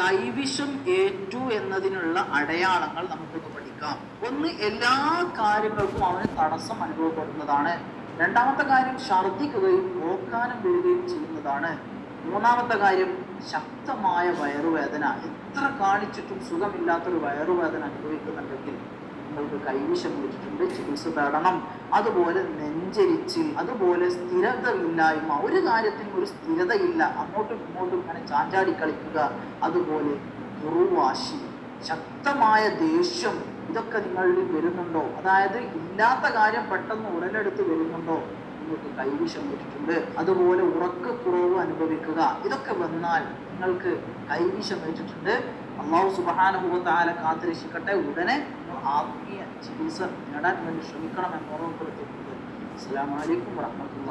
കൈവിഷം ഏറ്റു എന്നതിനുള്ള അടയാളങ്ങൾ നമുക്കൊന്ന് പഠിക്കാം. ഒന്ന് എല്ലാ കാര്യങ്ങൾക്കും അവന് തടസ്സം അനുഭവപ്പെടുന്നതാണ്. രണ്ടാമത്തെ കാര്യം ഛർദ്ദിക്കുകയും ഓക്കാനം വരികയും ചെയ്യുന്നതാണ്. മൂന്നാമത്തെ കാര്യം ശക്തമായ വയറുവേദന. എത്ര കാണിച്ചിട്ടും സുഖമില്ലാത്തൊരു വയറുവേദന അനുഭവിക്കുന്നുണ്ടെങ്കിൽ നിങ്ങൾക്ക് കൈവിഷം വെച്ചിട്ടുണ്ട് ചികിത്സ തേടണം. അതുപോലെ നെഞ്ചരിച്ച് അതുപോലെ സ്ഥിരതയില്ലായ്മ. ഒരു കാര്യത്തിനും ഒരു സ്ഥിരതയില്ല. അങ്ങോട്ടും ഇങ്ങോട്ടും ഇങ്ങനെ ചാഞ്ചാടി കളിക്കുക. അതുപോലെ ദുർവാശി. ശക്തമായ ദേഷ്യം. ഇതൊക്കെ നിങ്ങളിൽ വരുന്നുണ്ടോ? അതായത് ഇല്ലാത്ത കാര്യം പെട്ടെന്ന് ഉടലെടുത്ത് വരുന്നുണ്ടോ? നിങ്ങൾക്ക് കൈവിഷം വെച്ചിട്ടുണ്ട് അതുപോലെ ഉറക്കക്കുറവ് അനുഭവിക്കുക. ഇതൊക്കെ വന്നാൽ നിങ്ങൾക്ക് കൈവിഷം വെച്ചിട്ടുണ്ട് അള്ളാഹു സുബാനുഭവത്താല കാത്തിരക്ഷിക്കട്ടെ. ഉടനെ ആത്മീയ ചികിത്സ നേടാൻ വേണ്ടി ശ്രമിക്കണം എന്ന് ഓർമ്മപ്പെടുത്തിയിട്ടുണ്ട് അസ്സാം വലൈക്കും വാഹമത്തുള്ള